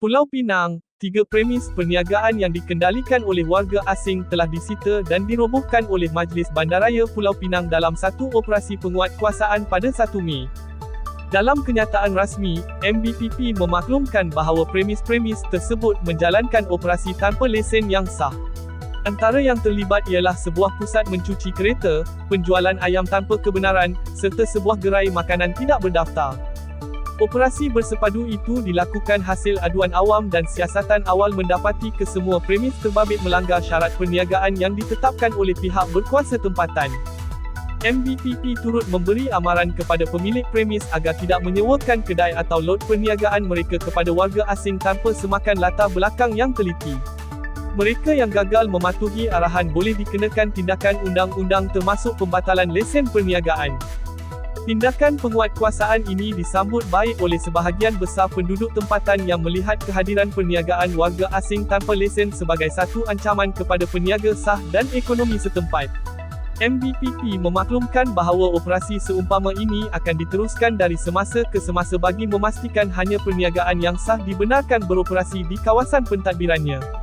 Pulau Pinang, tiga premis perniagaan yang dikendalikan oleh warga asing telah disita dan dirobohkan oleh Majlis Bandaraya Pulau Pinang dalam satu operasi penguatkuasaan pada 1 Mei. Dalam kenyataan rasmi, MBPP memaklumkan bahawa premis-premis tersebut menjalankan operasi tanpa lesen yang sah. Antara yang terlibat ialah sebuah pusat mencuci kereta, penjualan ayam tanpa kebenaran, serta sebuah gerai makanan tidak berdaftar. Operasi bersepadu itu dilakukan hasil aduan awam dan siasatan awal mendapati kesemua premis terbabit melanggar syarat perniagaan yang ditetapkan oleh pihak berkuasa tempatan. MBPP turut memberi amaran kepada pemilik premis agar tidak menyewakan kedai atau lot perniagaan mereka kepada warga asing tanpa semakan latar belakang yang teliti. Mereka yang gagal mematuhi arahan boleh dikenakan tindakan undang-undang termasuk pembatalan lesen perniagaan. Tindakan penguatkuasaan ini disambut baik oleh sebahagian besar penduduk tempatan yang melihat kehadiran perniagaan warga asing tanpa lesen sebagai satu ancaman kepada peniaga sah dan ekonomi setempat. MBPP memaklumkan bahawa operasi seumpama ini akan diteruskan dari semasa ke semasa bagi memastikan hanya perniagaan yang sah dibenarkan beroperasi di kawasan pentadbirannya.